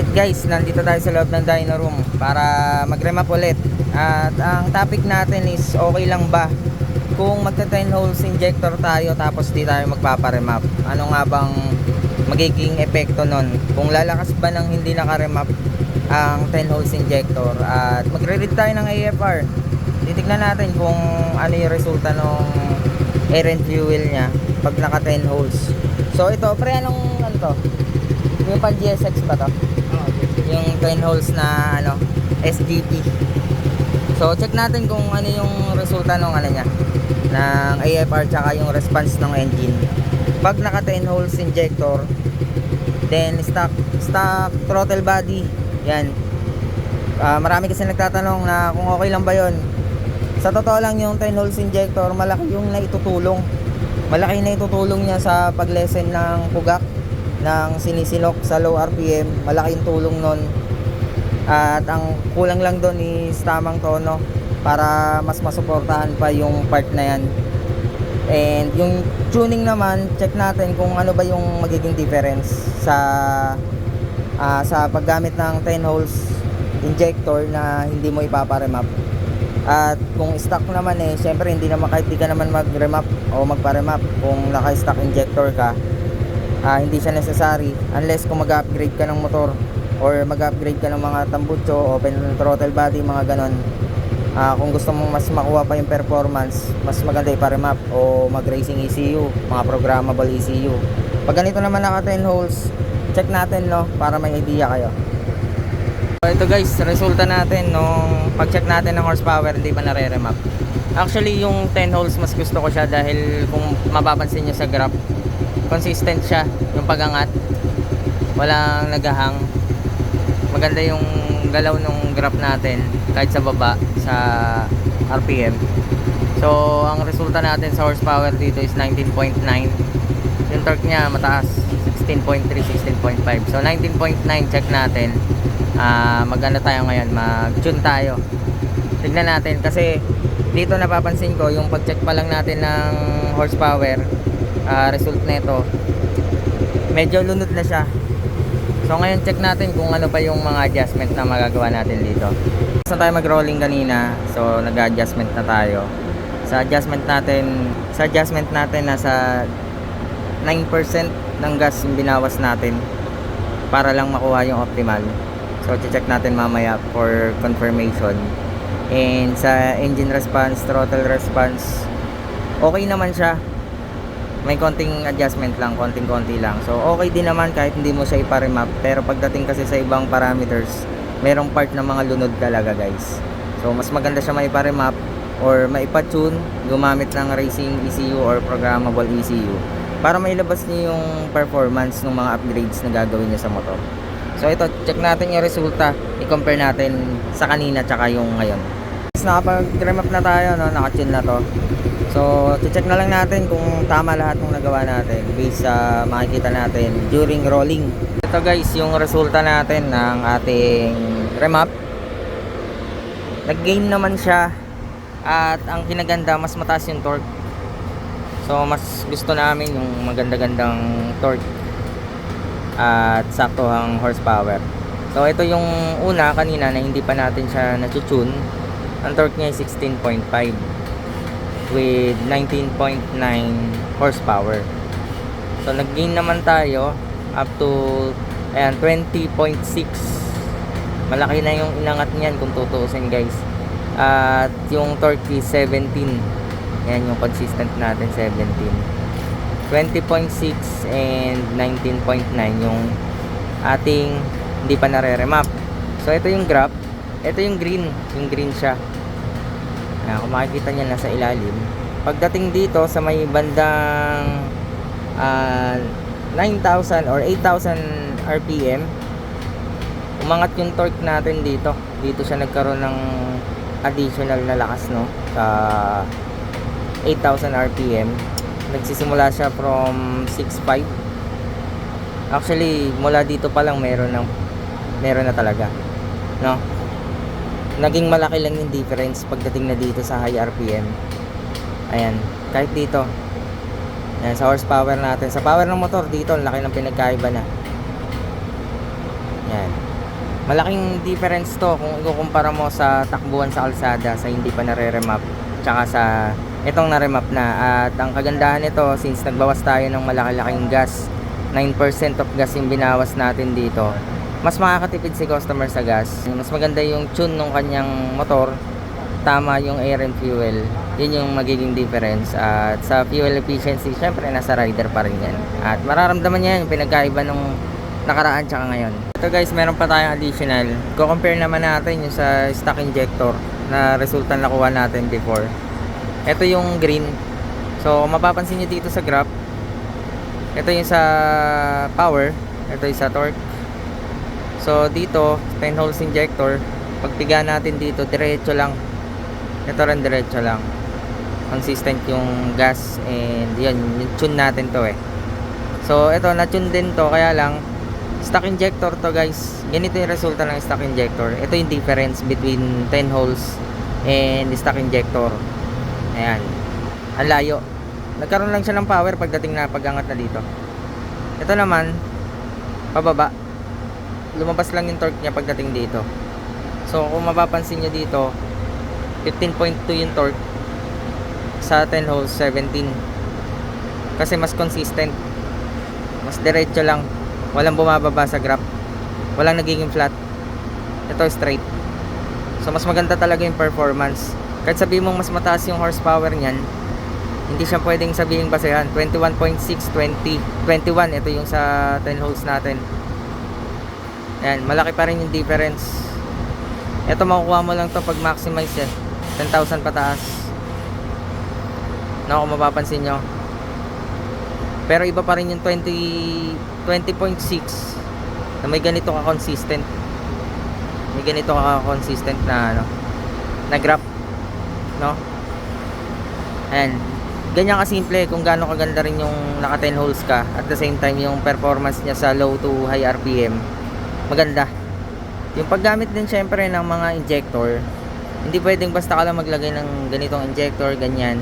Alright guys, nandito tayo sa loob ng dyno room para mag-remap ulit. At ang topic natin is okay lang ba kung magta 10 holes injector tayo tapos di tayo magpaparemap. Ano nga bang magiging epekto nun? Kung lalakas ba ng hindi nakaremap ang 10 holes injector at magre-read tayo ng AFR. Titignan natin kung ano yung resulta ng air and fuel niya pag naka 10 holes. So ito, pre anong ano to? Yung pan GSX ba to? Yung 10 holes na ano SGP so check natin kung ano yung resulta ng ano niya ng AFR tsaka yung response ng engine. Pag naka 10 holes injector then stock stock throttle body yan. Ah, marami kasi nagtatanong na kung okay lang ba yon sa totoo lang yung 10 holes injector malaki yung naitutulong. Malaki na itutulong niya sa paglesen ng pugak ng sinisinok sa low RPM malaking tulong nun. At ang kulang lang doon is tamang tono para mas masuportahan pa yung part na yan. And yung tuning naman check natin kung ano ba yung magiging difference sa ah, sa paggamit ng 10 holes injector na hindi mo ipaparemap. At kung stock naman eh syempre hindi naman kahit di ka naman mag-remap o magparemap kung naka-stock injector ka ah, hindi siya necessary unless kung mag-upgrade ka ng motor or mag-upgrade ka ng mga tambucho, open throttle body, mga ganon. Ah, kung gusto mong mas makuha pa yung performance, mas maganda iparemap o mag-racing ECU, mga programmable ECU. Pag ganito naman naka 10 holes, check natin no para may idea kayo. So ito guys, resulta natin nung pag-check natin ng horsepower, hindi pa nare-remap. Actually, yung 10 holes mas gusto ko siya dahil kung mapapansin nyo sa graph, consistent siya yung pagangat. Walang nagahang maganda yung galaw ng graph natin kahit sa baba sa RPM so ang resulta natin sa horsepower dito is 19.9 yung torque niya mataas 16.3 16.5 so 19.9 check natin. Ah, maganda tayo ngayon? Mag tune tayo. Tignan natin kasi dito napapansin ko yung pag check pa lang natin ng horsepower ah, result nito medyo lunod na siya. So ngayon check natin kung ano pa yung mga adjustment na magagawa natin dito. Sa tayo mag rolling kanina so nag adjustment na tayo. Sa adjustment natin sa adjustment natin nasa 9% ng gas yung binawas natin para lang makuha yung optimal. So check natin mamaya for confirmation. And sa engine response throttle response okay naman siya may konting adjustment lang, konting-konti lang. So, okay din naman kahit hindi mo siya iparemap. Pero pagdating kasi sa ibang parameters, merong part ng mga lunod talaga, guys. So, mas maganda siya maiparemap or maipatune gumamit ng racing ECU or programmable ECU para mailabas niyo yung performance ng mga upgrades na gagawin niyo sa motor. So, ito, check natin yung resulta. I-compare natin sa kanina tsaka yung ngayon. Nakapag-remap na tayo, no? Nakatune na to. So, check na lang natin kung tama lahat ng nagawa natin based sa makikita natin during rolling. Ito guys, yung resulta natin ng ating remap. Nag-gain naman siya at ang kinaganda, mas mataas yung torque. So, mas gusto namin yung maganda-gandang torque at sakto ang horsepower. So, ito yung una kanina na hindi pa natin siya na-tune. Ang torque niya ay 16.5 with 19.9 horsepower. So nag-gain naman tayo up to ayan 20.6. Malaki na yung inangat niyan kung tutuusin guys. At yung torque is 17. Ayan yung consistent natin 17. 20.6 and 19.9 yung ating hindi pa nare-remap. So ito yung graph. Ito yung green, yung green siya. Ayan, kung makikita niya nasa ilalim. Pagdating dito sa may bandang ah, 9,000 or 8,000 RPM, umangat yung torque natin dito. Dito siya nagkaroon ng additional na lakas no sa 8,000 RPM. Nagsisimula siya from 6.5. Actually, mula dito pa lang meron ng meron na talaga. No? Naging malaki lang yung difference pagdating na dito sa high RPM. Ayan, kahit dito. Ayan, sa horsepower natin. Sa power ng motor dito, ang laki ng pinagkaiba na. Ayan. Malaking difference to kung ikukumpara mo sa takbuhan sa kalsada sa hindi pa nare-remap tsaka sa itong na-remap na at ang kagandahan nito since nagbawas tayo ng malaki-laking gas 9% of gas yung binawas natin dito mas makakatipid si customer sa gas. Mas maganda yung tune ng kanyang motor. Tama yung air and fuel. Yun yung magiging difference. At sa fuel efficiency syempre nasa rider pa rin yan. At mararamdaman niya yung pinagkaiba nung nakaraan tsaka ngayon. Ito guys meron pa tayong additional. Ko-compare naman natin yung sa stock injector na resulta na nakuha natin before. Ito yung green. So mapapansin nyo dito sa graph ito yung sa power ito yung sa torque so dito 10 holes injector pagpiga natin dito diretso lang. Ito rin diretso lang. Consistent yung gas and yun yung tune natin to eh. So ito na tune din to kaya lang stock injector to guys. Ganito yung resulta ng stock injector. Ito yung difference between 10 holes and stock injector. Ayan. Ang layo. Nagkaroon lang siya ng power pagdating na pagangat na dito. Ito naman pababa lumabas lang yung torque niya pagdating dito. So kung mapapansin nyo dito 15.2 yung torque sa 10 holes 17 kasi mas consistent. Mas diretso lang. Walang bumababa sa graph walang nagiging flat. Ito straight. So mas maganda talaga yung performance. Kahit sabihin mong mas mataas yung horsepower niyan hindi siya pwedeng sabihin basehan. 21.6 20 21 ito yung sa 10 holes natin Ayan, malaki pa rin yung difference. Ito makukuha mo lang to pag maximize eh. 10,000 pataas. Na kung mapapansin nyo. Pero iba pa rin yung 20 20.6 na may ganito ka consistent. May ganito ka consistent na ano na graph no? Ayan. Ganyan kasimple kung gaano kaganda rin yung naka 10 holes ka at the same time yung performance niya sa low to high RPM maganda. Yung paggamit din syempre ng mga injector hindi pwedeng basta ka lang maglagay ng ganitong injector ganyan.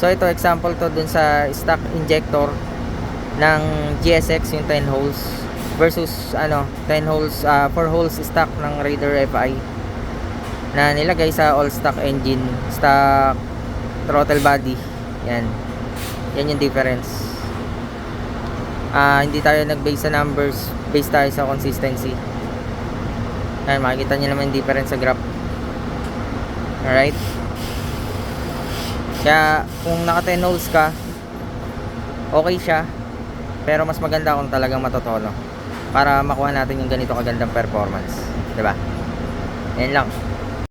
So ito example to dun sa stock injector ng GSX yung 10 holes versus ano 10 holes uh, 4 holes stock ng Raider FI na nilagay sa all stock engine stock throttle body. Yan. Yan yung difference ah hindi tayo nag base sa numbers base tayo sa consistency. Yan makikita nyo naman yung difference sa graph. Alright? Kaya kung naka 10 holes ka okay siya. Pero mas maganda kung talagang matotolo para makuha natin yung ganito kagandang performance. 'di ba yan lang